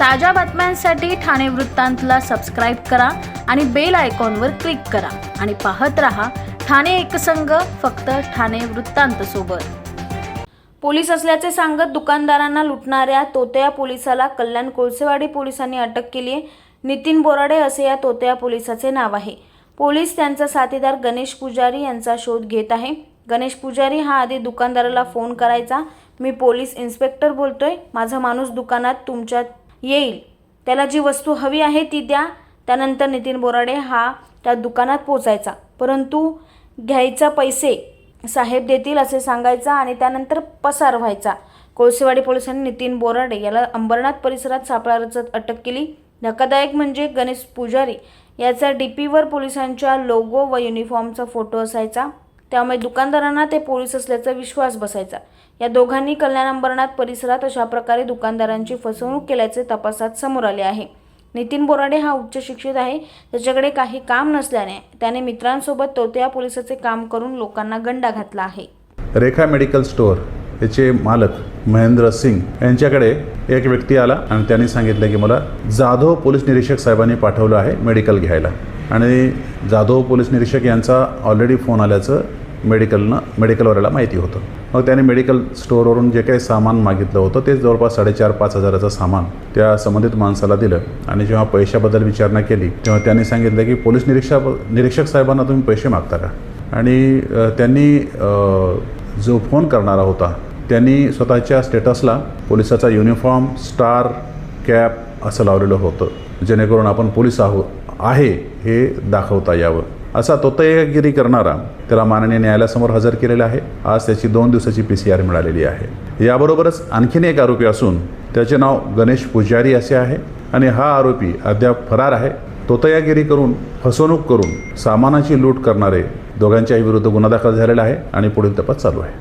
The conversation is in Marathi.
ताज्या बातम्यांसाठी ठाणे वृत्तांतला सबस्क्राईब करा आणि बेल आयकॉनवर क्लिक करा. आणि पाहत रहा ठाणे एकसंघ फक्त ठाणे वृत्तांत सोबत. पोलीस असल्याचे सांगत दुकानदारांना लुटणाऱ्या तोतया पोलिसाला कल्याण कोळसेवाडी पोलिसांनी अटक केली आहे. नितीन बोराडे असे या तोतया पोलिसाचे नाव आहे. पोलीस त्यांचा साथीदार गणेश पुजारी यांचा शोध घेत आहे. गणेश पुजारी हा आधी दुकानदाराला फोन करायचा. मी पोलीस इन्स्पेक्टर बोलतोय. माझा माणूस दुकानात तुमच्या येईल. त्याला जी वस्तू हवी आहे ती द्या. त्यानंतर नितीन बोराडे हा त्या दुकानात पोचायचा परंतु घ्यायचा पैसे साहेब देतील असे सांगायचा आणि त्यानंतर पसार व्हायचा. कोळसेवाडी पोलिसांनी नितीन बोराडे याला अंबरनाथ परिसरात सापळा रचत अटक केली. धक्कादायक म्हणजे गणेश पुजारी याचा डी पीवर पोलिसांच्या लोगो व युनिफॉर्मचा फोटो असायचा. त्यामुळे दुकानदारांना ते पोलीस असल्याचा विश्वास बसायचा. या दोघांनी कल्याण अंबरनाथ परिसरात अशा प्रकारे दुकानदारांची फसवणूक केल्याचे तपासात समोर आले आहे. नितीन बोराडे हा उच्च शिक्षित आहे. त्याच्याकडे काही काम नसल्याने त्याने मित्रांसोबत तोत्या पोलिसाचे काम करून लोकांना गंडा घातला आहे. रेखा मेडिकल स्टोअर याचे मालक महेंद्र सिंग यांच्याकडे एक व्यक्ती आला आणि त्यांनी सांगितलं की मला जाधव पोलीस निरीक्षक साहेबांनी पाठवलं आहे मेडिकल घ्यायला. आणि जाधव पोलीस निरीक्षक यांचा ऑलरेडी फोन आल्याचं मेडिकलनं मेडिकलवाल्याला माहिती होतं. मग त्याने मेडिकल स्टोअरवरून जे काही सामान मागितलं होतं ते जवळपास साडेचार पाच हजाराचं सामान त्या संबंधित माणसाला दिलं. आणि जेव्हा पैशाबद्दल विचारणा केली तेव्हा त्यांनी सांगितलं की पोलीस निरीक्षक निरीक्षक साहेबांना तुम्ही पैसे मागता का? आणि त्यांनी जो फोन करणारा होता त्यांनी स्वतःच्या स्टेटसला पोलिसाचा युनिफॉर्म स्टार कॅप असं लावलेलं होतं. जेणेकरून आपण पोलीस आहोत. आहे हे दाखवता यावं. असा तोतयगिरी करणारा त्याला माननीय न्यायालयासमोर हजर केलेला आहे. आज त्याची दोन दिवसाची पी सी आर मिळालेली आहे. याबरोबरच आणखीन एक आरोपी असून त्याचे नाव गणेश पुजारी असे आहे आणि हा आरोपी अद्याप फरार आहे. तोतयागिरी करून फसवणूक करून सामानाची लूट करणारे दोघांच्याही विरुद्ध गुन्हा दाखल झालेला आहे आणि पुढील तपास चालू आहे.